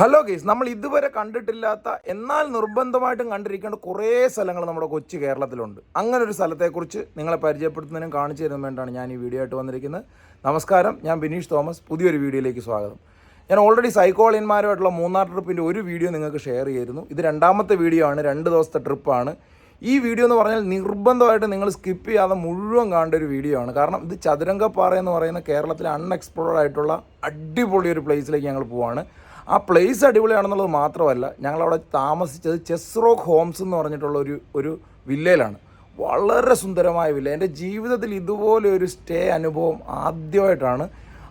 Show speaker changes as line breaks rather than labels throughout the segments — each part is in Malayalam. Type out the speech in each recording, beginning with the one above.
ഹലോ ഗേസ് നമ്മൾ ഇതുവരെ കണ്ടിട്ടില്ലാത്ത എന്നാൽ നിർബന്ധമായിട്ടും കണ്ടിരിക്കേണ്ട കുറേ സ്ഥലങ്ങൾ നമ്മുടെ കൊച്ചു കേരളത്തിലുണ്ട്. അങ്ങനെ ഒരു സ്ഥലത്തെക്കുറിച്ച് നിങ്ങളെ പരിചയപ്പെടുത്തുന്നതിനും കാണിച്ചു തരുന്നതിനും വേണ്ടിയാണ് ഞാൻ ഈ വീഡിയോ ആയിട്ട് വന്നിരിക്കുന്നത്. നമസ്കാരം ഞാൻ ബിനീഷ് തോമസ് പുതിയൊരു വീഡിയോയിലേക്ക് സ്വാഗതം. ഞാൻ ഓൾറെഡി സൈക്കോളിയന്മാരുമായിട്ടുള്ള മൂന്നാർ ട്രിപ്പിന്റെ ഒരു വീഡിയോ നിങ്ങൾക്ക് ഷെയർ ചെയ്തിരുന്നു. ഇത് രണ്ടാമത്തെ വീഡിയോ ആണ് രണ്ട് ദിവസത്തെ ട്രിപ്പാണ് ഈ വീഡിയോ എന്ന് പറഞ്ഞാൽ നിർബന്ധമായിട്ട് നിങ്ങൾ സ്കിപ്പ് ചെയ്യാതെ മുഴുവൻ കാണേണ്ട ഒരു വീഡിയോ ആണ്. കാരണം ഇത് ചതുരംഗപ്പാറ എന്ന് പറയുന്ന കേരളത്തിലെ അൺഎക്സ്പ്ലോർഡ് ആയിട്ടുള്ള അടിപൊളി ഒരു പ്ലേസിലേക്ക് ഞങ്ങൾ പോവാണ്. ആ പ്ലേസ് അടിപൊളിയാണെന്നുള്ളത് മാത്രമല്ല ഞങ്ങളവിടെ താമസിച്ചത് ചെസ് റോക്ക് ഹോംസ് എന്ന് പറഞ്ഞിട്ടുള്ള ഒരു ഒരു വില്ലയിലാണ്. വളരെ സുന്ദരമായ വില്ല. എന്റെ ജീവിതത്തിൽ ഇതുപോലെ ഒരു സ്റ്റേ അനുഭവം ആദ്യമായിട്ടാണ്.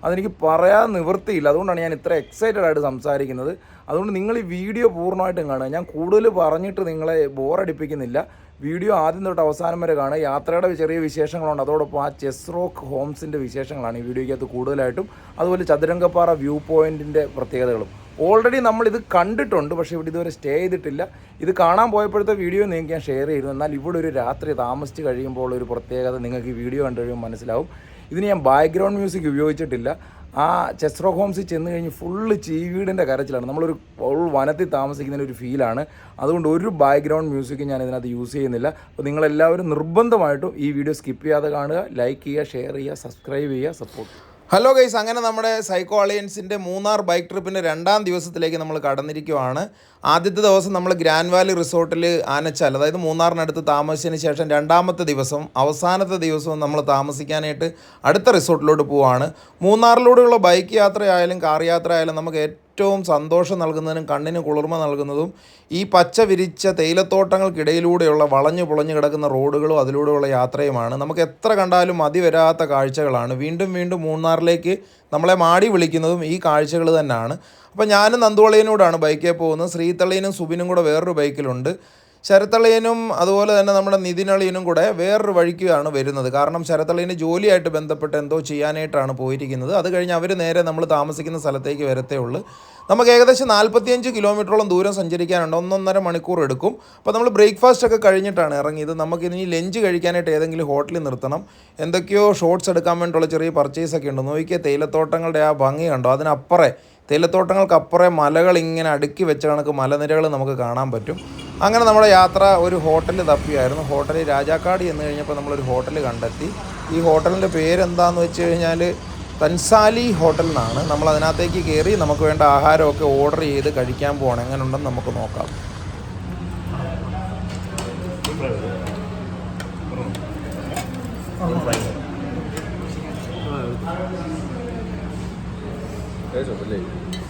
അതെനിക്ക് പറയാൻ നിവൃത്തിയില്ല. അതുകൊണ്ടാണ് ഞാൻ ഇത്ര എക്സൈറ്റഡ് ആയിട്ട് സംസാരിക്കുന്നത്. അതുകൊണ്ട് നിങ്ങൾ ഈ വീഡിയോ പൂർണമായിട്ടും കാണുക. ഞാൻ കൂടുതൽ പറഞ്ഞിട്ട് നിങ്ങളെ ബോറടിപ്പിക്കുന്നില്ല വീഡിയോ ആദ്യം തൊട്ട് അവസാനം വരെ കാണുക. യാത്രയുടെ ചെറിയ വിശേഷങ്ങളുണ്ട്. അതോടൊപ്പം ആ ചെസ് റോക്ക് ഹോംസിന്റെ വിശേഷങ്ങളാണ് ഈ വീഡിയോയ്ക്കകത്ത് കൂടുതലായിട്ടും. അതുപോലെ ചതുരംഗപ്പാറ വ്യൂ പോയിന്റിന്റെ പ്രത്യേകതകളും. ഓൾറെഡി നമ്മൾ ഇത് കണ്ടിട്ടുണ്ട് പക്ഷേ ഇവിടെ ഇതുവരെ സ്റ്റേ ചെയ്തിട്ടില്ല. ഇത് കാണാൻ പോയപ്പോഴത്തെ വീഡിയോ നിങ്ങൾക്ക് ഞാൻ ഷെയർ ചെയ്തു. എന്നാൽ ഇവിടെ ഒരു രാത്രി താമസിച്ച് കഴിയുമ്പോൾ ഒരു പ്രത്യേകത നിങ്ങൾക്ക് ഈ വീഡിയോ കണ്ടു കഴിയുമ്പോൾ മനസ്സിലാവും. ഇതിന് ഞാൻ ബാക്ക്ഗ്രൗണ്ട് മ്യൂസിക് ഉപയോഗിച്ചിട്ടില്ല. ആ ചെസ്റോ ഹോംസിൽ ചെന്ന് കഴിഞ്ഞ് ഫുള്ള് ചീവീടിന്റെ കരച്ചിലാണ്. നമ്മളൊരു ഫുൾ വനത്തിൽ താമസിക്കുന്ന ഒരു ഫീലാണ് അതുകൊണ്ട് ഒരു ബാക്ക്ഗ്രൗണ്ട് മ്യൂസിക് ഞാൻ ഇതിനകത്ത് യൂസ് ചെയ്യുന്നില്ല. അപ്പോൾ നിങ്ങളെല്ലാവരും നിർബന്ധമായിട്ടും ഈ വീഡിയോ സ്കിപ്പ് ചെയ്യാതെ കാണുക ലൈക്ക് ചെയ്യുക ഷെയർ ചെയ്യുക സബ്സ്ക്രൈബ് ചെയ്യുക സപ്പോർട്ട് ഹലോ ഗൈസ് അങ്ങനെ നമ്മുടെ സൈക്കോ അലയൻസിന്റെ മൂന്നാർ ബൈക്ക് ട്രിപ്പിന്റെ രണ്ടാം ദിവസത്തിലേക്ക് നമ്മൾ കടന്നിരിക്കുവാണ്. ആദ്യത്തെ ദിവസം നമ്മൾ ഗ്രാൻഡ് വാലി റിസോർട്ടിൽ ആനച്ചാൽ അതായത് മൂന്നാറിനടുത്ത് താമസിച്ചതിന് ശേഷം രണ്ടാമത്തെ ദിവസം അവസാനത്തെ ദിവസവും നമ്മൾ താമസിക്കാനായിട്ട് അടുത്ത റിസോർട്ടിലോട്ട് പോവാണ്. മൂന്നാറിലൂടെയുള്ള ബൈക്ക് യാത്രയായാലും കാർ യാത്ര ആയാലും നമുക്ക് ഏറ്റവും സന്തോഷം നൽകുന്നതിനും കണ്ണിന് കുളിർമ നൽകുന്നതും ഈ പച്ച വിരിച്ച തേയിലത്തോട്ടങ്ങൾക്കിടയിലൂടെയുള്ള വളഞ്ഞു പുളഞ്ഞു കിടക്കുന്ന റോഡുകളും അതിലൂടെയുള്ള യാത്രയുമാണ്. നമുക്ക് എത്ര കണ്ടാലും മതി വരാത്ത കാഴ്ചകളാണ്. വീണ്ടും വീണ്ടും മൂന്നാറിലേക്ക് നമ്മളെ മാടി വിളിക്കുന്നതും ഈ കാഴ്ചകൾ തന്നെയാണ്. അപ്പോൾ ഞാനും നന്ദുവളയനോടാണ് ബൈക്കിൽ പോകുന്നത്. ശ്രീതള്ളയനും സുബിനും കൂടെ വേറൊരു ബൈക്കിലുണ്ട്. ശരത്തളിയനും അതുപോലെ തന്നെ നമ്മുടെ നിതിനളിയനും കൂടെ വേറൊരു വഴിക്കാണ് വരുന്നത്. കാരണം ശരത്തളിയന് ജോലിയായിട്ട് ബന്ധപ്പെട്ട് എന്തോ ചെയ്യാനായിട്ടാണ് പോയിരിക്കുന്നത്. അത് കഴിഞ്ഞ് അവർ നേരെ നമ്മൾ താമസിക്കുന്ന സ്ഥലത്തേക്ക് വരത്തേ ഉള്ളൂ. നമുക്ക് ഏകദേശം നാൽപ്പത്തിയഞ്ച് കിലോമീറ്ററോളം ദൂരം സഞ്ചരിക്കാനുണ്ട്. ഒന്നൊന്നര മണിക്കൂർ എടുക്കും. അപ്പോൾ നമ്മൾ ബ്രേക്ക്ഫാസ്റ്റ് ഒക്കെ കഴിഞ്ഞിട്ടാണ് ഇറങ്ങിയത്. നമുക്ക് ഇനി ലഞ്ച് കഴിക്കാനായിട്ട് ഏതെങ്കിലും ഹോട്ടലിൽ നിർത്തണം. എന്തൊക്കെയോ ഷോർട്സ് എടുക്കാൻ വേണ്ടിയിട്ടുള്ള ചെറിയ പർച്ചേസ് ഒക്കെ ഉണ്ട്. നോക്കിയാൽ തേയിലത്തോട്ടങ്ങളുടെ ആ ഭംഗി കണ്ടോ? അതിനപ്പുറേ തേയിലത്തോട്ടങ്ങൾക്കപ്പുറേ മലകൾ ഇങ്ങനെ അടുക്കി വെച്ച കണക്ക് മലനിരകൾ നമുക്ക് കാണാൻ പറ്റും. അങ്ങനെ നമ്മുടെ യാത്ര ഒരു ഹോട്ടലിൽ തപ്പിയായിരുന്നു. ഹോട്ടലിൽ രാജാക്കാട് എന്ന് കഴിഞ്ഞപ്പോൾ നമ്മളൊരു ഹോട്ടൽ കണ്ടെത്തി. ഈ ഹോട്ടലിന്റെ പേരെന്താന്ന് വെച്ച് കഴിഞ്ഞാൽ തൻസാലി ഹോട്ടൽ നമ്മൾ അതിനകത്തേക്ക് കയറി നമുക്ക് വേണ്ട ആഹാരമൊക്കെ ഓർഡർ ചെയ്ത് കഴിക്കാൻ പോകണം എങ്ങനെ ഉണ്ടെന്ന് നമുക്ക് നോക്കാം.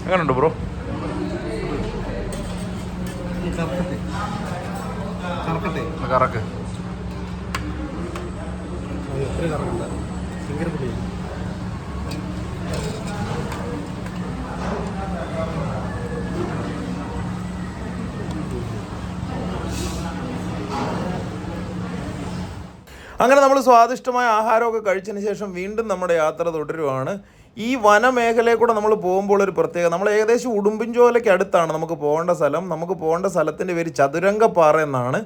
എങ്ങനെയുണ്ട് ബ്രോ? കറക്ക്. അങ്ങനെ നമ്മൾ സ്വാദിഷ്ടമായ ആഹാരമൊക്കെ കഴിച്ചതിന് ശേഷം വീണ്ടും നമ്മുടെ യാത്ര തുടരുവാണ്. ഈ വനമേഖലയിൽ കൂടെ നമ്മൾ പോകുമ്പോൾ ഒരു പ്രത്യേകത നമ്മൾ ഏകദേശം ഉടുമ്പൻചോലയ്ക്ക് അടുത്താണ് നമുക്ക് പോകേണ്ട സ്ഥലം. നമുക്ക് പോകേണ്ട സ്ഥലത്തിന്റെ പേര് ചതുരംഗപ്പാറ എന്നാണ്.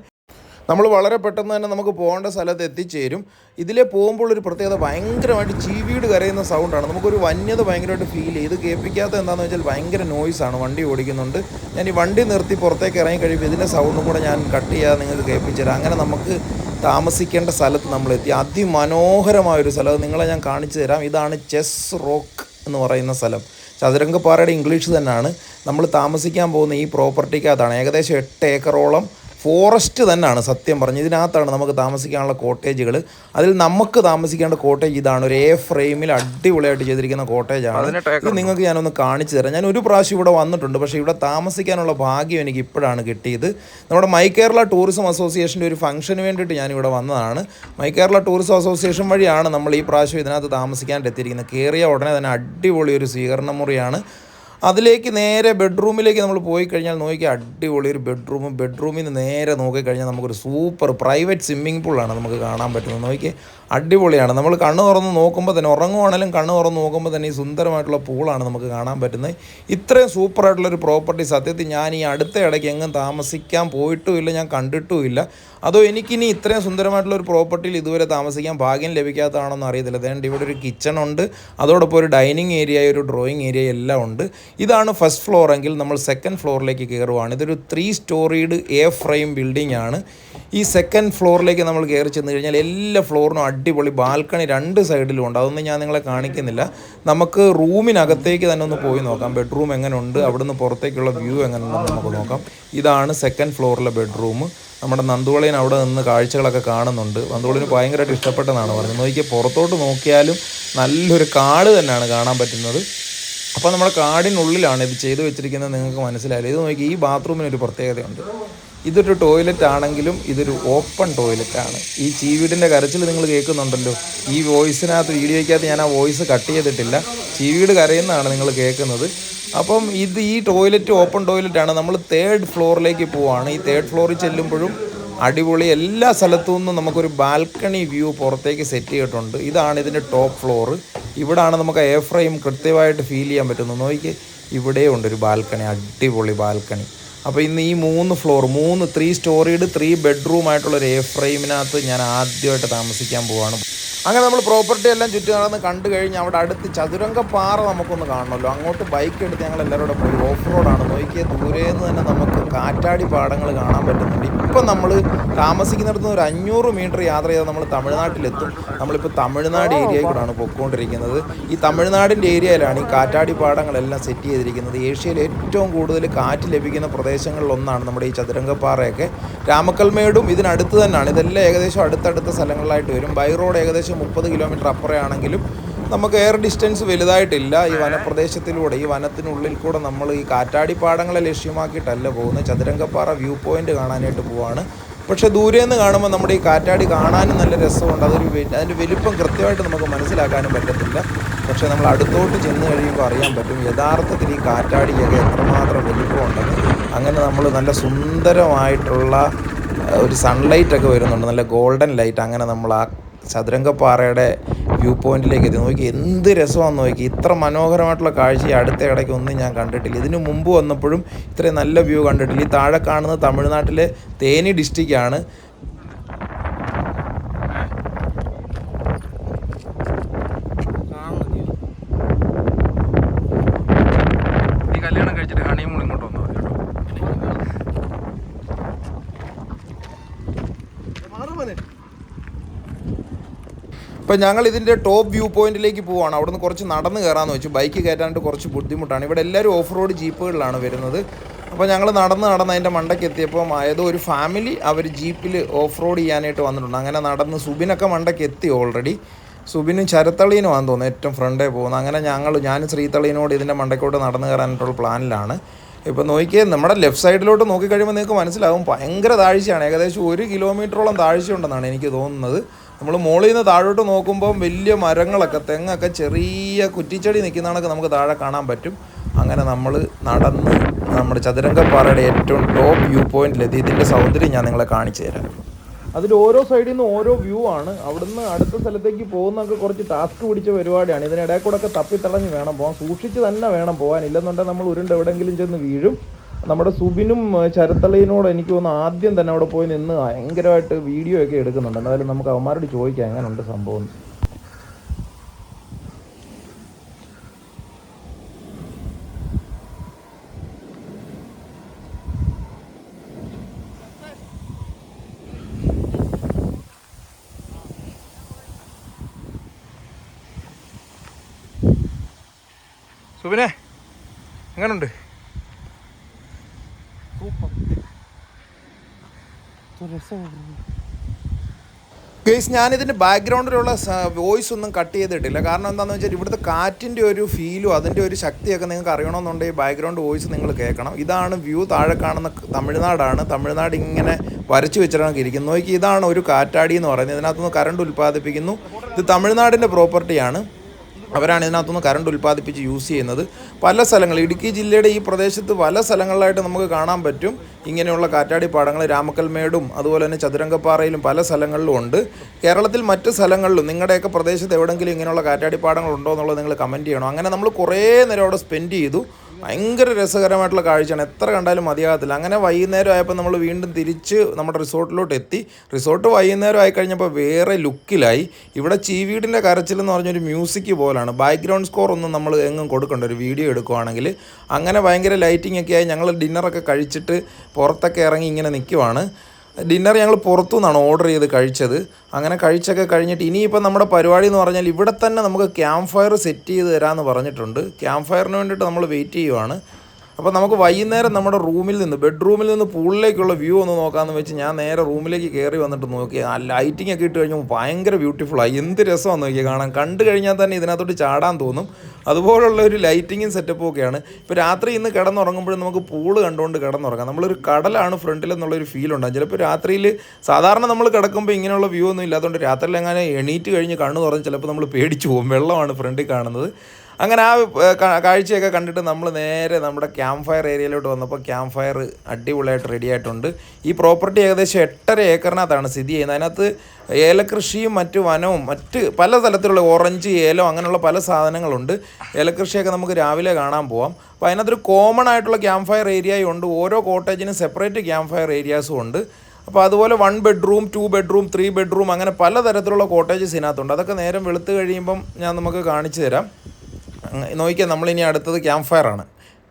നമ്മൾ വളരെ പെട്ടെന്ന് തന്നെ നമുക്ക് പോകേണ്ട സ്ഥലത്ത് എത്തിച്ചേരും. ഇതിലെ പോകുമ്പോൾ ഒരു പ്രത്യേകത ഭയങ്കരമായിട്ട് ചീവീട് കരയുന്ന സൗണ്ടാണ് നമുക്കൊരു വന്യത ഭയങ്കരമായിട്ട് ഫീൽ ചെയ്ത് കേൾപ്പിക്കാത്ത എന്താണെന്ന് വെച്ചാൽ ഭയങ്കര നോയ്സാണ് വണ്ടി ഓടിക്കുന്നുണ്ട്. ഞാൻ ഈ വണ്ടി നിർത്തി പുറത്തേക്ക് ഇറങ്ങി കഴിയുമ്പോൾ ഇതിന്റെ സൗണ്ടും കൂടെ ഞാൻ കട്ട് ചെയ്യാതെ നിങ്ങൾക്ക് കേൾപ്പിച്ചു തരാം. അങ്ങനെ നമുക്ക് താമസിക്കേണ്ട സ്ഥലത്ത് നമ്മൾ എത്തി. അതിമനോഹരമായ ഒരു സ്ഥലം. നിങ്ങളെ ഞാൻ കാണിച്ചു തരാം. ഇതാണ് ചെസ് റോക്ക് എന്ന് പറയുന്ന സ്ഥലം. ചതുരംഗപ്പാറയുടെ ഇംഗ്ലീഷ് തന്നെയാണ്. നമ്മൾ താമസിക്കാൻ പോകുന്ന ഈ പ്രോപ്പർട്ടിക്കകത്താണ് ഏകദേശം എട്ട് ഏക്കറോളം ഫോറസ്റ്റ് തന്നെയാണ് സത്യം പറഞ്ഞ് ഇതിനകത്താണ് നമുക്ക് താമസിക്കാനുള്ള കോട്ടേജുകൾ അതിൽ നമുക്ക് താമസിക്കേണ്ട കോട്ടേജ് ഇതാണ്. ഒരു എ ഫ്രെയിമിൽ അടിപൊളിയായിട്ട് ചെയ്തിരിക്കുന്ന കോട്ടേജാണ് ഇത് നിങ്ങൾക്ക് ഞാനൊന്ന് കാണിച്ചു തരാം. ഞാൻ ഒരു പ്രാവശ്യം ഇവിടെ വന്നിട്ടുണ്ട്. പക്ഷേ ഇവിടെ താമസിക്കാനുള്ള ഭാഗ്യം എനിക്ക് ഇപ്പോഴാണ് കിട്ടിയത്. നമ്മുടെ മൈ കേരള ടൂറിസം അസോസിയേഷന്റെ ഒരു ഫംഗ്ഷന് വേണ്ടിയിട്ട് ഞാനിവിടെ വന്നതാണ്. മൈ കേരള ടൂറിസം അസോസിയേഷൻ വഴിയാണ് നമ്മൾ ഈ പ്രാവശ്യം ഇതിനകത്ത് താമസിക്കാനായിട്ട് എത്തിയിരിക്കുന്നത്. കയറിയ ഉടനെ തന്നെ അടിപൊളി ഒരു സ്വീകരണ മുറിയാണ്. അതിലേക്ക് നേരെ ബെഡ്റൂമിലേക്ക് നമ്മൾ പോയി കഴിഞ്ഞാൽ നോക്കി അടിപൊളി ഒരു ബെഡ്റൂം ബെഡ്റൂമിൽ നിന്ന് നേരെ നോക്കിക്കഴിഞ്ഞാൽ നമുക്കൊരു സൂപ്പർ പ്രൈവറ്റ് സ്വിമ്മിംഗ് പൂളാണ് നമുക്ക് കാണാൻ പറ്റുന്നത്. നോക്കി അടിപൊളിയാണ്. നമ്മൾ കണ്ണ് തുറന്ന് നോക്കുമ്പോൾ തന്നെ ഉറങ്ങുവാണെങ്കിലും കണ്ണ് തുറന്ന് നോക്കുമ്പോൾ തന്നെ ഈ സുന്ദരമായിട്ടുള്ള പൂളാണ് നമുക്ക് കാണാൻ പറ്റുന്നത്. ഇത്രയും സൂപ്പറായിട്ടുള്ളൊരു പ്രോപ്പർട്ടി സത്യത്തിൽ ഞാൻ ഈ അടുത്ത ഇടയ്ക്ക് എങ്ങും താമസിക്കാൻ പോയിട്ടുമില്ല ഞാൻ കണ്ടിട്ടുമില്ല. അതോ എനിക്കിനി ഇത്രയും സുന്ദരമായിട്ടുള്ള ഒരു പ്രോപ്പർട്ടിയിൽ ഇതുവരെ താമസിക്കാൻ ഭാഗ്യം ലഭിക്കാത്തതാണെന്ന് അറിയത്തില്ല. അതുകൊണ്ട് ഇവിടെ ഒരു കിച്ചൺ ഉണ്ട് അതോടൊപ്പം ഒരു ഡൈനിങ് ഏരിയ ഒരു ഡ്രോയിങ് ഏരിയ എല്ലാം ഉണ്ട്. ഇതാണ് ഫസ്റ്റ് ഫ്ലോർ എങ്കിൽ നമ്മൾ സെക്കൻഡ് ഫ്ലോറിലേക്ക് കയറുവാണ് ഇതൊരു three storeyed A frame building ആണ്. ഈ സെക്കൻഡ് ഫ്ലോറിലേക്ക് നമ്മൾ കയറി ചെന്ന് കഴിഞ്ഞാൽ എല്ലാ ഫ്ലോറിനും അടിപൊളി ബാൽക്കണി രണ്ട് സൈഡിലും ഉണ്ട്. അതൊന്നും ഞാൻ നിങ്ങളെ കാണിക്കുന്നില്ല. നമുക്ക് റൂമിനകത്തേക്ക് തന്നെ ഒന്ന് പോയി നോക്കാം. ബെഡ്റൂം എങ്ങനെയുണ്ട് അവിടുന്ന് പുറത്തേക്കുള്ള വ്യൂ എങ്ങനെയുണ്ടെന്ന് നമുക്ക് നോക്കാം. ഇതാണ് സെക്കൻഡ് ഫ്ലോറിലെ ബെഡ്റൂം നമ്മുടെ നന്ദുവളിയൻ അവിടെ നിന്ന് കാഴ്ചകളൊക്കെ കാണുന്നുണ്ട്. നന്ദുവളിന് ഭയങ്കരമായിട്ട് ഇഷ്ടപ്പെട്ടെന്നാണ് പറഞ്ഞത്. നോക്കിയാൽ പുറത്തോട്ട് നോക്കിയാലും നല്ലൊരു കാട് തന്നെയാണ് കാണാൻ പറ്റുന്നത്. അപ്പോൾ നമ്മുടെ കാടിനുള്ളിലാണ് ഇത് ചെയ്തു വെച്ചിരിക്കുന്നത് നിങ്ങൾക്ക് മനസ്സിലായില്ല? ഇത് നോക്കി ഈ ബാത്റൂമിനൊരു പ്രത്യേകതയുണ്ട്. ഇതൊരു ടോയ്ലറ്റ് ആണെങ്കിലും ഇതൊരു ഓപ്പൺ ടോയ്ലറ്റ് ആണ്. ഈ ചീവീടിന്റെ കരച്ചിൽ നിങ്ങൾ കേൾക്കുന്നുണ്ടല്ലോ. ഈ വോയിസിനകത്ത് വീഡിയോയ്ക്കകത്ത് ഞാൻ ആ വോയിസ് കട്ട് ചെയ്തിട്ടില്ല. ചീവീട് കരയുന്നതാണ് നിങ്ങൾ കേൾക്കുന്നത്. അപ്പം ഇത് ഈ ടോയ്ലറ്റ് ഓപ്പൺ ടോയ്ലറ്റ് ആണ്. നമ്മൾ തേർഡ് ഫ്ലോറിലേക്ക് പോവാണ്. ഈ തേർഡ് ഫ്ലോറിൽ ചെല്ലുമ്പോഴും അടിപൊളി എല്ലാ സ്ഥലത്തു നിന്നും നമുക്കൊരു ബാൽക്കണി വ്യൂ പുറത്തേക്ക് സെറ്റ് ചെയ്തിട്ടുണ്ട്. ഇതാണ് ഇതിന്റെ ടോപ്പ് ഫ്ലോർ ഇവിടാണ് നമുക്ക് എയർ ഫ്രെയിം കൃത്യമായിട്ട് ഫീൽ ചെയ്യാൻ പറ്റുന്നത്. നോക്കിക്ക് ഇവിടെ ഉണ്ട് ഒരു ബാൽക്കണി അടിപൊളി ബാൽക്കണി അപ്പോൾ ഇന്ന് ഈ മൂന്ന് ഫ്ലോർ മൂന്ന് ത്രീ സ്റ്റോറീഡ് ത്രീ ബെഡ്റൂം ആയിട്ടുള്ള ഒരു എ ഫ്രെയിമിനകത്ത് ഞാൻ ആദ്യമായിട്ട് താമസിക്കാൻ പോവാണ്. അങ്ങനെ നമ്മൾ പ്രോപ്പർട്ടി എല്ലാം ചുറ്റി നടന്ന് കണ്ടു കഴിഞ്ഞ് അവിടെ അടുത്ത് ചതുരംഗപ്പാറ നമുക്കൊന്ന് കാണണമല്ലോ. അങ്ങോട്ട് ബൈക്ക് എടുത്ത് ഞങ്ങൾ എല്ലാവരും പോയി. ഓഫ് റോഡാണ് നോക്കിയ ദൂരേന്ന് തന്നെ നമുക്ക് കാറ്റാടി പാടങ്ങൾ കാണാൻ പറ്റുന്നുണ്ട്. ഇപ്പം നമ്മൾ താമസിക്കുന്നിടത്ത് നിന്ന് ഒരു അഞ്ഞൂറ് മീറ്റർ യാത്ര ചെയ്താൽ നമ്മൾ തമിഴ്നാട്ടിലെത്തും. നമ്മളിപ്പോൾ തമിഴ്നാട് ഏരിയയിൽ കൂടാണ് പൊയ്ക്കൊണ്ടിരിക്കുന്നത് ഈ തമിഴ്നാടിന്റെ ഏരിയയിലാണ് ഈ കാറ്റാടി പാടങ്ങളെല്ലാം സെറ്റ് ചെയ്തിരിക്കുന്നത്. ഏഷ്യയിൽ ഏറ്റവും കൂടുതൽ കാറ്റ് ലഭിക്കുന്ന പ്രദേശങ്ങളിലൊന്നാണ് നമ്മുടെ ഈ ചതുരംഗപ്പാറയൊക്കെ. രാമക്കൽമേടും ഇതിനടുത്ത് തന്നെയാണ്. ഇതെല്ലാം ഏകദേശം അടുത്തടുത്ത സ്ഥലങ്ങളിലായിട്ട് വരും. ബൈ റോഡ് ഏകദേശം മുപ്പത് കിലോമീറ്റർ അപ്പുറയാണെങ്കിലും നമുക്ക് എയർ ഡിസ്റ്റൻസ് വലുതായിട്ടില്ല. ഈ വനപ്രദേശത്തിലൂടെ ഈ വനത്തിനുള്ളിൽ കൂടെ നമ്മൾ ഈ കാറ്റാടി പാടങ്ങളെ ലക്ഷ്യമാക്കിയിട്ടല്ല പോകുന്നത്. ചതുരംഗപ്പാറ വ്യൂ പോയിന്റ് കാണാനായിട്ട് പോവാണ്. പക്ഷെ ദൂരെ നിന്ന് കാണുമ്പോൾ നമ്മുടെ ഈ കാറ്റാടി കാണാനും നല്ല രസമുണ്ട്. അതൊരു അതിന്റെ വലിപ്പം കൃത്യമായിട്ട് നമുക്ക് മനസ്സിലാക്കാനും പറ്റത്തില്ല. പക്ഷെ നമ്മൾ അടുത്തോട്ട് ചെന്ന് കഴിയുമ്പോൾ അറിയാൻ പറ്റും യഥാർത്ഥത്തിൽ ഈ കാറ്റാടിയൊക്കെ എത്രമാത്രം വലിപ്പമുണ്ടെന്ന്. അങ്ങനെ നമ്മൾ നല്ല സുന്ദരമായിട്ടുള്ള ഒരു സൺലൈറ്റ് ഒക്കെ വരുന്നുണ്ട്. നല്ല ഗോൾഡൻ ലൈറ്റ് അങ്ങനെ നമ്മൾ ആ ചതുരംഗപ്പാറയുടെ വ്യൂ പോയിന്റിലേക്ക് എത്തി. നോക്കി എന്ത് രസമാണെന്ന് നോക്കി. ഇത്ര മനോഹരമായിട്ടുള്ള കാഴ്ച അടുത്ത ഇടയ്ക്ക് ഒന്നും ഞാൻ കണ്ടിട്ടില്ല. ഇതിനു മുമ്പ് വന്നപ്പോഴും ഇത്രയും നല്ല വ്യൂ കണ്ടിട്ടില്ല. ഈ താഴെ കാണുന്നത് തമിഴ്നാട്ടിലെ തേനി ഡിസ്ട്രിക്റ്റാണ് ഈ കല്യാണം കഴിച്ചിട്ട് ഹണിമൂൺ ഇങ്ങോട്ട് വന്നു കേട്ടോ ഇപ്പം ഞങ്ങൾ ഇതിന്റെ ടോപ്പ് വ്യൂ പോയിന്റിലേക്ക് പോവാണ്. അവിടുന്ന് കുറച്ച് നടന്ന് കയറാമെന്ന് വെച്ചു. ബൈക്ക് കയറ്റാനായിട്ട് കുറച്ച് ബുദ്ധിമുട്ടാണ്. ഇവിടെ എല്ലാവരും ഓഫ് റോഡ് ജീപ്പുകളിലാണ് വരുന്നത്. അപ്പോൾ ഞങ്ങൾ നടന്ന് നടന്ന് അതിന്റെ മണ്ടയ്ക്ക് എത്തിയപ്പോൾ ഏതോ ഒരു ഫാമിലി അവർ ജീപ്പിൽ ഓഫ് റോഡ് ചെയ്യാനായിട്ട് വന്നിട്ടുണ്ട്. അങ്ങനെ നടന്ന് സുബിനൊക്കെ മണ്ടയ്ക്ക് എത്തി ഓൾറെഡി സുബിനും ചരത്തളീനും ആണെന്ന് തോന്നുന്നു ഏറ്റവും ഫ്രണ്ടേ പോകുന്നത്. അങ്ങനെ ഞങ്ങൾ ഞാൻ ശ്രീതളീനോട് ഇതിന്റെ മണ്ടയ്ക്കോട്ട് നടന്ന് കയറാനായിട്ടുള്ള പ്ലാനിലാണ്. ഇപ്പോൾ നോക്കിയേ നമ്മുടെ ലെഫ്റ്റ് സൈഡിലോട്ട് നോക്കിക്കഴിയുമ്പോൾ നിങ്ങൾക്ക് മനസ്സിലാവും. ഭയങ്കര താഴ്ചയാണ്. ഏകദേശം ഒരു കിലോമീറ്ററോളം താഴ്ചയുണ്ടെന്നാണ് എനിക്ക് തോന്നുന്നത്. നമ്മൾ മുകളിൽ നിന്ന് താഴോട്ട് നോക്കുമ്പോൾ വലിയ മരങ്ങളൊക്കെ തെങ്ങൊക്കെ ചെറിയ കുറ്റിച്ചെടി നിൽക്കുന്നതാണൊക്കെ നമുക്ക് താഴെ കാണാൻ പറ്റും. അങ്ങനെ നമ്മൾ നടന്ന് നമ്മുടെ ചതുരംഗപ്പാറയുടെ ഏറ്റവും ടോപ്പ് വ്യൂ പോയിന്റിലെത്തി ഇതിന്റെ സൗന്ദര്യം ഞാൻ നിങ്ങളെ കാണിച്ചു തരാം. അതിൽ ഓരോ സൈഡിൽ നിന്ന് ഓരോ വ്യൂ ആണ്. അവിടുന്ന് അടുത്ത സ്ഥലത്തേക്ക് പോകുന്നതൊക്കെ കുറച്ച് ടാസ്ക് പിടിച്ച പരിപാടിയാണ്. ഇതിനിടയിൽ കൂടെ ഒക്കെ തപ്പിത്തളഞ്ഞ് വേണം പോകാൻ. സൂക്ഷിച്ച് തന്നെ വേണം പോകാൻ. ഇല്ലെന്നുണ്ടെങ്കിൽ നമ്മൾ ഉരുണ്ട് എവിടെയെങ്കിലും ചെന്ന് വീഴും. നമ്മുടെ സുബിനും ശരത്തളയിനോട് എനിക്ക് തോന്നുന്നു ആദ്യം തന്നെ അവിടെ പോയി നിന്ന് ഭയങ്കരമായിട്ട് വീഡിയോ ഒക്കെ എടുക്കുന്നുണ്ട്. എന്തായാലും നമുക്ക് അവന്മാരോട് ചോദിക്കാം എങ്ങനെയുണ്ട് സംഭവം എന്ന്. സുബിനെ എങ്ങനുണ്ട് ഗേസ് ഞാനിതിന്റെ ബാക്ക്ഗ്രൗണ്ടിലുള്ള വോയിസ് ഒന്നും കട്ട് ചെയ്തിട്ടില്ല. കാരണം എന്താണെന്ന് വെച്ചാൽ ഇവിടുത്തെ കാറ്റിന്റെ ഒരു ഫീലും അതിന്റെ ഒരു ശക്തിയൊക്കെ നിങ്ങൾക്ക് അറിയണമെന്നുണ്ടെങ്കിൽ ബാക്ക്ഗ്രൗണ്ട് വോയിസ് നിങ്ങൾ കേൾക്കണം. ഇതാണ് വ്യൂ താഴെ കാണുന്ന തമിഴ്നാടാണ്. തമിഴ്നാട് ഇങ്ങനെ വരച്ചു വെച്ചിട്ടാണ് ഇരിക്കുന്നത്. നോക്കി ഇതാണ് ഒരു കാറ്റാടി എന്ന് പറയുന്നത്. ഇതിനകത്തുനിന്ന് കറണ്ട് ഉൽപ്പാദിപ്പിക്കുന്നു. ഇത് തമിഴ്നാടിന്റെ പ്രോപ്പർട്ടിയാണ് അവരാണ് ഇതിനകത്തുനിന്ന് കറണ്ട് ഉൽപ്പാദിപ്പിച്ച് യൂസ് ചെയ്യുന്നത്. പല സ്ഥലങ്ങൾ ഇടുക്കി ജില്ലയുടെ ഈ പ്രദേശത്ത് പല സ്ഥലങ്ങളിലായിട്ട് നമുക്ക് കാണാൻ പറ്റും. ഇങ്ങനെയുള്ള കാറ്റാടി പാടങ്ങൾ രാമക്കൽമേടും അതുപോലെ തന്നെ ചതുരംഗപ്പാറയിലും പല സ്ഥലങ്ങളിലും ഉണ്ട്. കേരളത്തിൽ മറ്റ് സ്ഥലങ്ങളിലും നിങ്ങളുടെയൊക്കെ പ്രദേശത്ത് എവിടെയെങ്കിലും ഇങ്ങനെയുള്ള കാറ്റാടി പാടങ്ങൾ ഉണ്ടോ എന്നുള്ളത് നിങ്ങൾ കമന്റ് ചെയ്യണം. അങ്ങനെ നമ്മൾ കുറേ നേരം അവിടെ സ്പെൻഡ് ചെയ്തു. ഭയങ്കര രസകരമായിട്ടുള്ള കാഴ്ചയാണ്. എത്ര കണ്ടാലും മതിയാകത്തില്ല. അങ്ങനെ വൈകുന്നേരം ആയപ്പോൾ നമ്മൾ വീണ്ടും തിരിച്ച് നമ്മുടെ റിസോർട്ടിലോട്ട് എത്തി. റിസോർട്ട് വൈകുന്നേരം ആയി കഴിഞ്ഞപ്പോൾ വേറെ ലുക്കിലായി. ഇവിടെ ചീവീടിന്റെ കരച്ചിൽ എന്ന് പറഞ്ഞൊരു മ്യൂസിക് പോലാണ്. ബാക്ക്ഗ്രൗണ്ട് സ്കോർ ഒന്നും നമ്മൾ എങ്ങും കൊടുക്കണ്ട. ഒരു വീഡിയോ എടുക്കുവാണെങ്കിൽ അങ്ങനെ ഭയങ്കര ലൈറ്റിംഗ് ഒക്കെ ആയി ഞങ്ങൾ ഡിന്നറൊക്കെ കഴിച്ചിട്ട് പുറത്തൊക്കെ ഇറങ്ങി ഇങ്ങനെ നിൽക്കുവാണ് ഡിന്നർ ഞങ്ങൾ പുറത്തു നിന്നാണ് ഓർഡർ ചെയ്ത് കഴിച്ചത്. അങ്ങനെ കഴിച്ചൊക്കെ കഴിഞ്ഞിട്ട് ഇനിയിപ്പോൾ നമ്മുടെ പരിപാടി എന്ന് പറഞ്ഞാൽ ഇവിടെ തന്നെ നമുക്ക് ക്യാമ്പ് ഫയർ സെറ്റ് ചെയ്ത് തരാമെന്ന് പറഞ്ഞിട്ടുണ്ട്. ക്യാമ്പ് ഫയറിന് വേണ്ടിയിട്ട് നമ്മൾ വെയിറ്റ് ചെയ്യുവാണ്. അപ്പോൾ നമുക്ക് വൈകുന്നേരം നമ്മുടെ റൂമിൽ നിന്ന് ബെഡ്റൂമിൽ നിന്ന് പൂളിലേക്കുള്ള വ്യൂ ഒന്ന് നോക്കാമെന്ന് വെച്ച് ഞാൻ നേരെ റൂമിലേക്ക് കയറി വന്നിട്ട് നോക്കി. ആ ലൈറ്റിംഗ് ഒക്കെ ഇട്ട് കഴിഞ്ഞപ്പോൾ ഭയങ്കര ബ്യൂട്ടിഫുള്ളായി. എന്ത് രസമാണെന്ന് നോക്കി കാണാൻ. കണ്ടു കഴിഞ്ഞാൽ തന്നെ ഇതിനകത്തോട്ട് ചാടാൻ തോന്നും. അതുപോലുള്ള ഒരു ലൈറ്റിങ്ങും സെറ്റപ്പും ഒക്കെയാണ്. ഇപ്പോൾ രാത്രി ഇന്ന് കിടന്നുറങ്ങുമ്പോഴും നമുക്ക് പൂൾ കണ്ടുകൊണ്ട് കിടന്നുറങ്ങാം. നമ്മളൊരു കടലാണ് ഫ്രണ്ടിൽ എന്നുള്ളൊരു ഫീൽ ഉണ്ടാകും. ചിലപ്പോൾ രാത്രിയിൽ സാധാരണ നമ്മൾ കിടക്കുമ്പോൾ ഇങ്ങനെയുള്ള വ്യൂ ഒന്നും ഇല്ലാത്തതുകൊണ്ട് രാത്രിയിൽ എങ്ങനെ എണീറ്റ് കഴിഞ്ഞ് കണ്ണു തുറന്ന് ചിലപ്പോൾ നമ്മൾ പേടിച്ചു പോകും. വെള്ളമാണ് ഫ്രണ്ടിൽ കാണുന്നത്. അങ്ങനെ ആ കാഴ്ചയൊക്കെ കണ്ടിട്ട് നമ്മൾ നേരെ നമ്മുടെ ക്യാമ്പ് ഫയർ ഏരിയയിലോട്ട് വന്നപ്പോൾ ക്യാമ്പ് ഫയർ അടിപൊളിയായിട്ട് റെഡി ആയിട്ടുണ്ട്. ഈ പ്രോപ്പർട്ടി ഏകദേശം എട്ടര ഏക്കറിനകത്താണ് സ്ഥിതി ചെയ്യുന്നത്. അതിനകത്ത് ഏലകൃഷിയും മറ്റ് വനവും മറ്റ് പല തരത്തിലുള്ള ഓറഞ്ച് ഏലം അങ്ങനെയുള്ള പല സാധനങ്ങളുണ്ട്. ഏലകൃഷിയൊക്കെ നമുക്ക് രാവിലെ കാണാൻ പോവാം. അപ്പോൾ അതിനകത്തൊരു കോമൺ ആയിട്ടുള്ള ക്യാമ്പ് ഫയർ ഏരിയയും ഉണ്ട്. ഓരോ കോട്ടേജിനും സെപ്പറേറ്റ് ക്യാമ്പ് ഫയർ ഏരിയാസും ഉണ്ട്. അപ്പോൾ അതുപോലെ one bedroom two bedroom three bedroom അങ്ങനെ പലതരത്തിലുള്ള കോട്ടേജസ് ഇതിനകത്തുണ്ട്. അതൊക്കെ നേരം വെളുത്ത് കഴിയുമ്പം ഞാൻ നമുക്ക് കാണിച്ചു തരാം. നോക്കിയാൽ നമ്മളിനി അടുത്തത് ക്യാമ്പ് ഫയർ ആണ്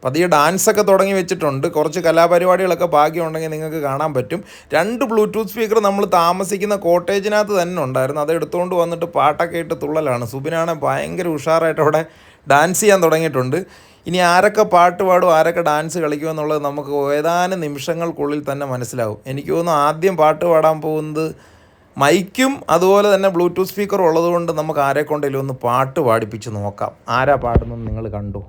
പതിയെ ഡാൻസ് ഒക്കെ തുടങ്ങി വെച്ചിട്ടുണ്ട്. കുറച്ച് കലാപരിപാടികളൊക്കെ ഭാഗ്യമുണ്ടെങ്കിൽ നിങ്ങൾക്ക് കാണാൻ പറ്റും. രണ്ട് ബ്ലൂടൂത്ത് സ്പീക്കർ നമ്മൾ താമസിക്കുന്ന കോട്ടേജിനകത്ത് തന്നെ ഉണ്ടായിരുന്നു. അത് എടുത്തുകൊണ്ട് വന്നിട്ട് പാട്ടൊക്കെ ഇട്ട് തുള്ളലാണ്. സുബിനാണ് ഭയങ്കര ഉഷാറായിട്ട് അവിടെ ഡാൻസ് ചെയ്യാൻ തുടങ്ങിയിട്ടുണ്ട്. ഇനി ആരൊക്കെ പാട്ട് പാടും ആരൊക്കെ ഡാൻസ് കളിക്കും എന്നുള്ളത് നമുക്ക് ഏതാനും നിമിഷങ്ങൾക്കുള്ളിൽ തന്നെ മനസ്സിലാവും. എനിക്ക് തോന്നുന്നു ആദ്യം പാട്ട് പാടാൻ പോകുന്നത് മൈക്കും അതുപോലെ തന്നെ ബ്ലൂടൂത്ത് സ്പീക്കർ ഉള്ളതുകൊണ്ട് നമുക്ക് ആരെ കൊണ്ടെങ്കിലും ഒന്ന് പാട്ട് പാടിപ്പിച്ച് നോക്കാം. ആരാ പാടുന്നത് നിങ്ങൾ കണ്ടു?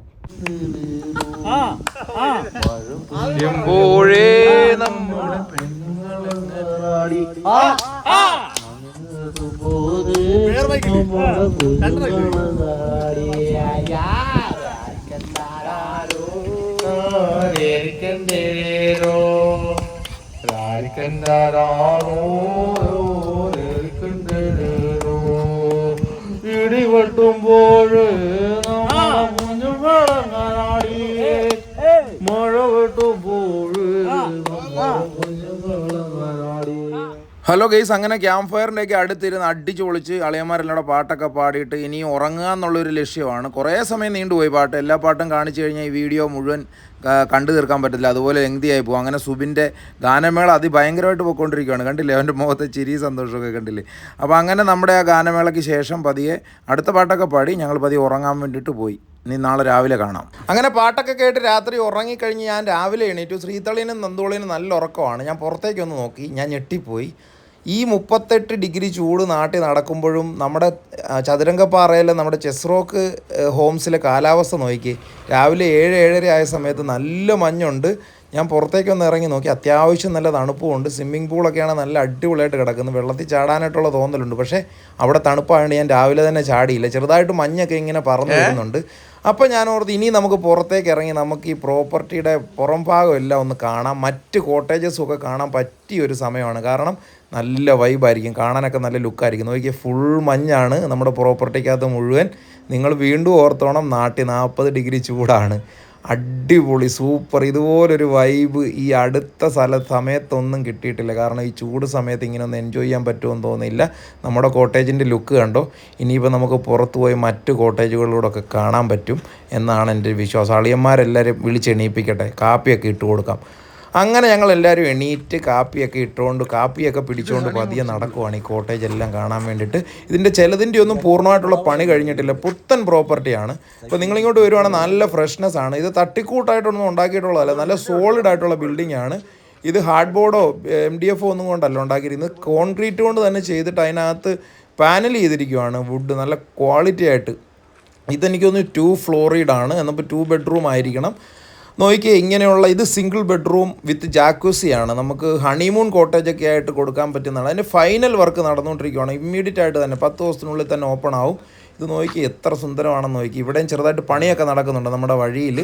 നമ്മുടെ
ഇടിവെട്ടുമ്പോൾ മഴ വെട്ടുമ്പോൾ
ഹലോ ഗെയ്സ് അങ്ങനെ ക്യാമ്പ് ഫയറിന്റെ ഒക്കെ അടുത്തിരുന്ന് അടിച്ചു പൊളിച്ച് അളിയന്മാരെല്ലാം പാട്ടൊക്കെ പാടിയിട്ട് ഇനി ഉറങ്ങുക എന്നുള്ളൊരു ലക്ഷ്യമാണ്. കുറേ സമയം നീണ്ടുപോയി പാട്ട്. എല്ലാ പാട്ടും കാണിച്ചു കഴിഞ്ഞാൽ ഈ വീഡിയോ മുഴുവൻ കണ്ടു തീർക്കാൻ പറ്റില്ല അതുപോലെ ലെങ്തിയായി പോകും. അങ്ങനെ സുബിന്റെ ഗാനമേള അതിഭയങ്കരമായിട്ട് പോയിക്കൊണ്ടിരിക്കുകയാണ്. കണ്ടില്ലേ? അവന്റെ മുഖത്തെ ചിരി സന്തോഷമൊക്കെ കണ്ടില്ലേ? അപ്പോൾ അങ്ങനെ നമ്മുടെ ആ ഗാനമേളയ്ക്ക് ശേഷം പതിയെ അടുത്ത പാട്ടൊക്കെ പാടി ഞങ്ങൾ പതിയെ ഉറങ്ങാൻ വേണ്ടിയിട്ട് പോയി. ഇനി നാളെ രാവിലെ കാണാം. അങ്ങനെ പാട്ടൊക്കെ കേട്ട് രാത്രി ഉറങ്ങിക്കഴിഞ്ഞ് ഞാൻ രാവിലെ എണീറ്റു. ശ്രീതളിനും നന്ദോളിനും നല്ല ഉറക്കമാണ്. ഞാൻ പുറത്തേക്കൊന്ന് നോക്കി. ഞാൻ ഞെട്ടിപ്പോയി. ഈ മുപ്പത്തെട്ട് ഡിഗ്രി ചൂട് നാട്ടിൽ നടക്കുമ്പോഴും നമ്മുടെ ചതുരംഗപ്പാറയിലെ നമ്മുടെ ചെസ്റോക്ക് ഹോംസിലെ കാലാവസ്ഥ നോക്കി. രാവിലെ ഏഴ് ഏഴര ആയ സമയത്ത് നല്ല മഞ്ഞുണ്ട്. ഞാൻ പുറത്തേക്കൊന്ന് ഇറങ്ങി നോക്കി. അത്യാവശ്യം നല്ല തണുപ്പുമുണ്ട്. സ്വിമ്മിംഗ് പൂളൊക്കെയാണ് നല്ല അടിപൊളിയായിട്ട് കിടക്കുന്നത്. വെള്ളത്തിൽ ചാടാനായിട്ടുള്ള തോന്നലുണ്ട്. പക്ഷേ അവിടെ തണുപ്പായതുകൊണ്ട് ഞാൻ രാവിലെ തന്നെ ചാടിയില്ല. ചെറുതായിട്ട് മഞ്ഞൊക്കെ ഇങ്ങനെ പറന്നു വരുന്നുണ്ട്. അപ്പോൾ ഞാൻ ഓർത്ത് ഇനി നമുക്ക് പുറത്തേക്ക് ഇറങ്ങി നമുക്ക് ഈ പ്രോപ്പർട്ടിയുടെ പുറം ഭാഗം എല്ലാം ഒന്ന് കാണാം. മറ്റ് കോട്ടേജസും ഒക്കെ കാണാൻ പറ്റിയ ഒരു സമയമാണ്. കാരണം നല്ല വൈബായിരിക്കും കാണാനൊക്കെ നല്ല ലുക്കായിരിക്കും നോക്കിയാൽ ഫുൾ മഞ്ഞാണ്. നമ്മുടെ പ്രോപ്പർട്ടിക്കകത്ത് മുഴുവൻ നിങ്ങൾ വീണ്ടും ഓർത്തോണം നാട്ടിൽ നാൽപ്പത് ഡിഗ്രി ചൂടാണ്. അടിപൊളി സൂപ്പർ ഇതുപോലൊരു വൈബ് ഈ അടുത്ത സ്ഥല സമയത്തൊന്നും കിട്ടിയിട്ടില്ല. കാരണം ഈ ചൂട് സമയത്ത് ഇങ്ങനെ ഒന്ന് എൻജോയ് ചെയ്യാൻ പറ്റുമെന്ന് തോന്നുന്നില്ല നമ്മുടെ കോട്ടേജിന്റെ ലുക്ക് കണ്ടോ? ഇനിയിപ്പോൾ നമുക്ക് പുറത്തു പോയി മറ്റ് കോട്ടേജുകളിലൂടെയൊക്കെ കാണാൻ പറ്റും എന്നാണ് എന്റെ വിശ്വാസം. അളിയന്മാരെല്ലാവരും വിളിച്ചെണീപ്പിക്കട്ടെ കാപ്പിയൊക്കെ ഇട്ട് കൊടുക്കാം. അങ്ങനെ ഞങ്ങൾ എല്ലാവരും എണീറ്റ് കാപ്പിയൊക്കെ ഇട്ടുകൊണ്ട് കാപ്പിയൊക്കെ പിടിച്ചുകൊണ്ട് പതിയെ നടക്കുവാണ് ഈ കോട്ടേജ് എല്ലാം കാണാൻ വേണ്ടിയിട്ട്. ഇതിന്റെ ചിലതിന്റെ ഒന്നും പൂർണമായിട്ടുള്ള പണി കഴിഞ്ഞിട്ടില്ല. പുത്തൻ പ്രോപ്പർട്ടിയാണ് അപ്പോൾ നിങ്ങളിങ്ങോട്ട് വരുവാണെങ്കിൽ നല്ല ഫ്രഷ്നെസ് ആണ്. ഇത് തട്ടിക്കൂട്ടായിട്ടൊന്നും ഉണ്ടാക്കിയിട്ടുള്ളതല്ല നല്ല സോളിഡ് ആയിട്ടുള്ള ബിൽഡിംഗ് ആണ്. ഇത് ഹാർഡ് ബോർഡോ എം ഡി എഫോ ഒന്നും കൊണ്ടല്ല ഉണ്ടാക്കിയിരുന്നത്. കോൺക്രീറ്റ് കൊണ്ട് തന്നെ ചെയ്തിട്ട് അതിനകത്ത് പാനൽ ചെയ്തിരിക്കുവാണ് വുഡ് നല്ല ക്വാളിറ്റി ആയിട്ട്. ഇതെനിക്കൊന്ന് ടു ഫ്ലോറിഡ് ആണ്. എന്നപ്പോൾ ടു ബെഡ്റൂം ആയിരിക്കണം. നോക്കിയേ ഇങ്ങനെയുള്ള ഇത് സിംഗിൾ ബെഡ്റൂം വിത്ത് ജാക്കൂസിയാണ് നമുക്ക് ഹണിമൂൺ കോട്ടേജൊക്കെ ആയിട്ട് കൊടുക്കാൻ പറ്റുന്നതാണ്. അതിന്റെ ഫൈനൽ വർക്ക് നടന്നുകൊണ്ടിരിക്കുകയാണ് ഇമ്മീഡിയറ്റ് ആയിട്ട് തന്നെ പത്ത് ദിവസത്തിനുള്ളിൽ തന്നെ ഓപ്പൺ ആവും. ഇത് നോക്കി എത്ര സുന്ദരമാണെന്ന് നോക്കി ഇവിടെയും ചെറുതായിട്ട് പണിയൊക്കെ നടക്കുന്നുണ്ട് നമ്മുടെ വഴിയിൽ.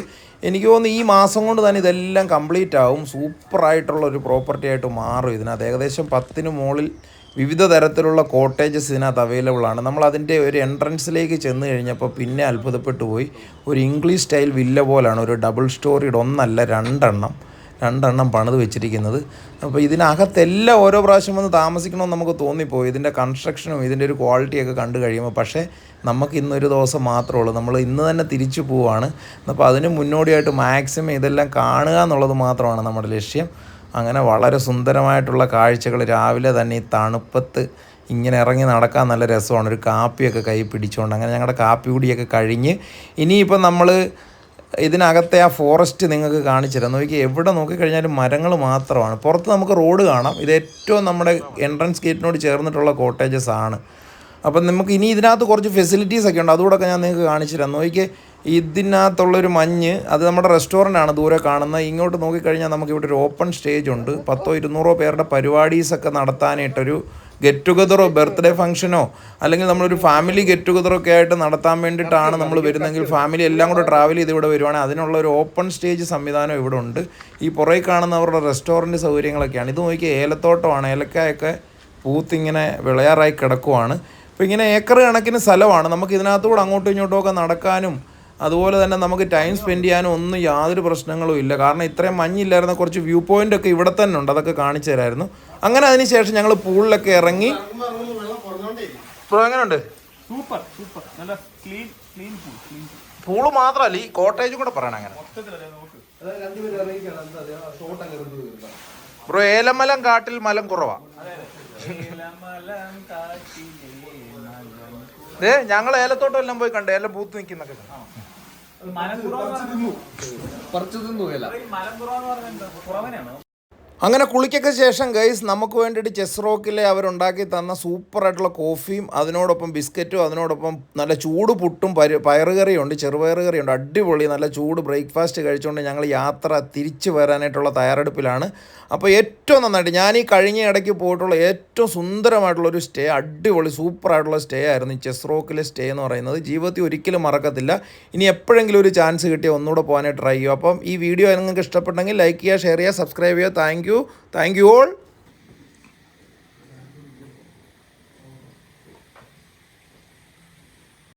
എനിക്ക് തോന്നുന്നു ഈ മാസം കൊണ്ട് തന്നെ ഇതെല്ലാം കംപ്ലീറ്റ് ആവും. സൂപ്പറായിട്ടുള്ള ഒരു പ്രോപ്പർട്ടി ആയിട്ട് മാറും ഇതിനകത്ത്. ഏകദേശം പത്തിന് മുകളിൽ വിവിധ തരത്തിലുള്ള കോട്ടേജസ് ഇതിനകത്ത് അവൈലബിൾ ആണ്. നമ്മൾ അതിന്റെ ഒരു എൻട്രൻസിലേക്ക് ചെന്ന് കഴിഞ്ഞപ്പോൾ പിന്നെ അത്ഭുതപ്പെട്ടു പോയി. ഒരു ഇംഗ്ലീഷ് സ്റ്റൈൽ വില്ല പോലാണ് ഒരു ഡബിൾ സ്റ്റോറിയുടെ ഒന്നല്ല രണ്ടെണ്ണം രണ്ടെണ്ണം പണിത് വെച്ചിരിക്കുന്നത്. അപ്പോൾ ഇതിനകത്തെല്ലാം ഓരോ പ്രാവശ്യം വന്ന് താമസിക്കണമെന്ന് നമുക്ക് തോന്നിപ്പോയി. ഇതിന്റെ കൺസ്ട്രക്ഷനും ഇതിന്റെ ഒരു ക്വാളിറ്റിയൊക്കെ കണ്ടു കഴിയുമ്പോൾ. പക്ഷേ നമുക്ക് ഇന്നൊരു ദിവസം മാത്രമേ ഉള്ളൂ. നമ്മൾ ഇന്ന് തന്നെ തിരിച്ചു പോവാണ്. അപ്പോൾ അതിന് മുന്നോടിയായിട്ട് മാക്സിമം ഇതെല്ലാം കാണുക എന്നുള്ളത് മാത്രമാണ് നമ്മുടെ ലക്ഷ്യം. അങ്ങനെ വളരെ സുന്ദരമായിട്ടുള്ള കാഴ്ചകൾ. രാവിലെ തന്നെ ഈ തണുപ്പത്ത് ഇങ്ങനെ ഇറങ്ങി നടക്കാൻ നല്ല രസമാണ്. ഒരു കാപ്പിയൊക്കെ കൈ പിടിച്ചുകൊണ്ട് അങ്ങനെ ഞങ്ങളുടെ കാപ്പി കുടിയൊക്കെ കഴിഞ്ഞ് ഇനിയിപ്പോൾ നമ്മൾ ഇതിനകത്തെ ആ ഫോറസ്റ്റ് നിങ്ങൾക്ക് കാണിച്ചു തരാം. നോക്കി എവിടെ നോക്കിക്കഴിഞ്ഞാലും മരങ്ങൾ മാത്രമാണ്. പുറത്ത് നമുക്ക് റോഡ് കാണാം. ഇത് ഏറ്റവും നമ്മുടെ എൻട്രൻസ് ഗേറ്റിനോട് ചേർന്നിട്ടുള്ള കോട്ടേജസ് ആണ്. അപ്പം നമുക്ക് ഇനി ഇതിനകത്ത് കുറച്ച് ഫെസിലിറ്റീസ് ഒക്കെ ഉണ്ട്. അതുകൂടെ ഞാൻ നിങ്ങൾക്ക് കാണിച്ചു തരാം. നോക്കിയേ ഇതിനകത്തുള്ളൊരു മഞ്ഞ് അത് നമ്മുടെ റെസ്റ്റോറന്റ് ആണ് ദൂരെ കാണുന്നത്. ഇങ്ങോട്ട് നോക്കിക്കഴിഞ്ഞാൽ നമുക്ക് ഇവിടെ ഒരു ഓപ്പൺ സ്റ്റേജ് ഉണ്ട്. പത്തോ ഇരുന്നൂറോ പേരുടെ പരിപാടീസൊക്കെ നടത്താനായിട്ടൊരു ഗെറ്റ് ടുഗദറോ ബർത്ത്ഡേ ഫംഗ്ഷനോ അല്ലെങ്കിൽ നമ്മളൊരു ഫാമിലി ഗെറ്റ് ടുഗദറോ ഒക്കെ ആയിട്ട് നടത്താൻ വേണ്ടിയിട്ടാണ് നമ്മൾ വരുന്നതെങ്കിൽ ഫാമിലി എല്ലാം കൂടെ ട്രാവൽ ചെയ്ത് ഇവിടെ വരുവാണെങ്കിൽ അതിനുള്ള ഒരു ഓപ്പൺ സ്റ്റേജ് സംവിധാനം ഇവിടെ ഉണ്ട്. ഈ പുറകെ കാണുന്നവരുടെ റെസ്റ്റോറന്റ് സൗകര്യങ്ങളൊക്കെയാണ്. ഇത് നോക്കിയാൽ ഏലത്തോട്ടമാണ്. ഏലക്കായൊക്കെ പൂത്തിങ്ങനെ വിളയാറായി കിടക്കുവാണ്. അപ്പോൾ ഇങ്ങനെ ഏക്കർ കണക്കിന് സ്ഥലമാണ്. നമുക്ക് ഇതിനകത്തുകൂടെ അങ്ങോട്ടും ഇങ്ങോട്ടും ഒക്കെ നടക്കാനും അതുപോലെ തന്നെ നമുക്ക് ടൈം സ്പെൻഡ് ചെയ്യാനും ഒന്നും യാതൊരു പ്രശ്നങ്ങളും ഇല്ല. കാരണം ഇത്രയും മഞ്ഞില്ലായിരുന്ന കുറച്ച് വ്യൂ പോയിന്റ് ഒക്കെ ഇവിടെ തന്നെ ഉണ്ട്. അതൊക്കെ കാണിച്ചു തരായിരുന്നു. അങ്ങനെ അതിനുശേഷം ഞങ്ങൾ പൂളിലൊക്കെ ഇറങ്ങി. എങ്ങനെയുണ്ട്
സൂപ്പർ സൂപ്പർ നല്ല clean clean pool clean
pool മാത്രമല്ല ഈ കോട്ടേജും കൂടെ പറയണം അങ്ങനെ. ബ്രോ ഏലമലം കാട്ടിൽ മലം കുറവാ. ഏ ഞങ്ങൾ ഏലത്തോട്ടം എല്ലാം പോയി കണ്ടു. ഏലം പൂത്ത് നിൽക്കുന്നൊക്കെ കണ്ടു. അങ്ങനെ കുളിക്കൊക്കെ ശേഷം ഗൈസ് നമുക്ക് വേണ്ടിയിട്ട് ചെസ് റോക്കിലെ അവരുണ്ടാക്കി തന്ന സൂപ്പറായിട്ടുള്ള കോഫിയും അതിനോടൊപ്പം ബിസ്ക്കറ്റും അതിനോടൊപ്പം നല്ല ചൂട് പുട്ടും പരി പയറുകറിയുണ്ട് ചെറുപയർ കറിയുണ്ട് അടിപൊളി നല്ല ചൂട് ബ്രേക്ക്ഫാസ്റ്റ് കഴിച്ചുകൊണ്ട് ഞങ്ങൾ യാത്ര തിരിച്ചു വരാനായിട്ടുള്ള തയ്യാറെടുപ്പിലാണ്. അപ്പോൾ ഏറ്റവും നന്നായിട്ട് ഞാൻ ഈ കഴിഞ്ഞ ഇടയ്ക്ക് പോയിട്ടുള്ള ഏറ്റവും സുന്ദരമായിട്ടുള്ള ഒരു സ്റ്റേ അടിപൊളി സൂപ്പറായിട്ടുള്ള സ്റ്റേ ആയിരുന്നു ഈ ചെസ് റോക്കിലെ സ്റ്റേ എന്ന് പറയുന്നത്. ജീവിതത്തിൽ ഒരിക്കലും മറക്കത്തില്ല. ഇനി എപ്പോഴെങ്കിലും ഒരു ചാൻസ് കിട്ടിയാൽ ഒന്നുകൂടെ പോകാനായിട്ട് ട്രൈ ചെയ്യുക. അപ്പം ഈ വീഡിയോ നിങ്ങൾക്ക് ഇഷ്ടപ്പെട്ടെങ്കിൽ ലൈക്ക് ചെയ്യുക ഷെയർ ചെയ്യുക സബ്സ്ക്രൈബ് ചെയ്യുക. Thank you thank you all